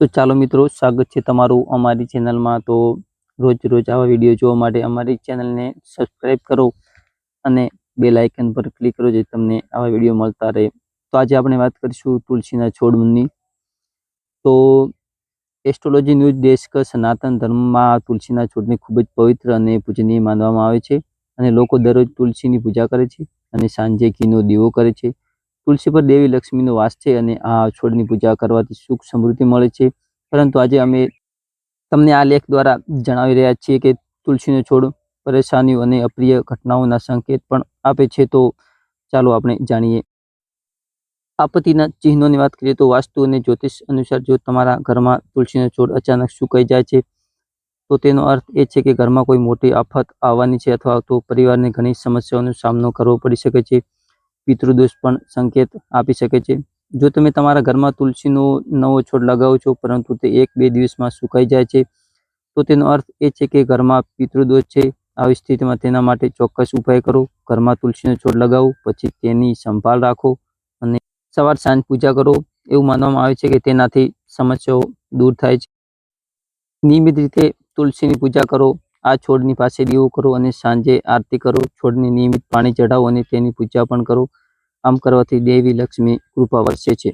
તો ચાલો મિત્રો, સ્વાગત છે તમારું અમારી ચેનલમાં. તો રોજ રોજ આવા વીડિયો જોવા માટે અમારી ચેનલને સબસ્ક્રાઈબ કરો અને બે લાઇકન પર ક્લિક કરો જે તમને આવા વીડિયો મળતા રહે. તો આજે આપણે વાત કરીશું તુલસીના છોડની તો એસ્ટ્રોલોજી ન્યૂઝ ડેસ્ક સનાતન ધર્મમાં તુલસીના છોડને ખૂબ જ પવિત્ર અને પૂજનીય માનવામાં આવે છે અને લોકો દરરોજ તુલસીની પૂજા કરે છે અને સાંજે ઘીનો દીવો કરે છે. તુલસી પર દેવી લક્ષ્મીનો વાસ છે અને આ છોડની પૂજા કરવાથી સુખ સમૃદ્ધિ મળે છે. પરંતુ આજે અમે તમને આ લેખ દ્વારા જણાવી રહ્યા છીએ કે તુલસીનો છોડ પરેશાનીઓ અને અપ્રિય ઘટનાઓના સંકેત પણ આપે છે. તો ચાલો આપણે જાણીએ. આપત્તિના ચિહ્નોની વાત કરીએ તો વાસ્તુ અને જ્યોતિષ અનુસાર જો તમારા ઘરમાં તુલસીનો છોડ અચાનક સુકાઈ જાય છે, તો તેનો અર્થ એ છે કે ઘરમાં કોઈ મોટી આફત આવવાની છે અથવા તો પરિવારને ઘણી સમસ્યાઓનો સામનો કરવો પડી શકે છે. પિતૃદોષ પણ સંકેત આપી શકે છે. જો તમે તમારા ઘરમાં તુલસીનો નવો છોડ લગાવો છો, પરંતુ તે એક બે દિવસમાં સુકાઈ જાય છે, તો તેનો અર્થ એ છે કે ઘરમાં પિતૃદોષ છે. આવી સ્થિતિમાં તેના માટે ચોક્કસ ઉપાય કરો. ઘરમાં તુલસીનો છોડ લગાવો, પછી તેની સંભાળ રાખો અને સવાર સાંજ પૂજા કરો. એવું માનવામાં આવે છે કે તેનાથી સમસ્યાઓ દૂર થાય છે. નિયમિત રીતે તુલસીની પૂજા કરો, આ છોડની પાસે દીવો કરો અને સાંજે આરતી કરો. છોડને નિયમિત પાણી ચઢાવો અને તેની પૂજા પણ કરો. આમ કરવાથી દેવી લક્ષ્મી કૃપા વરસે છે.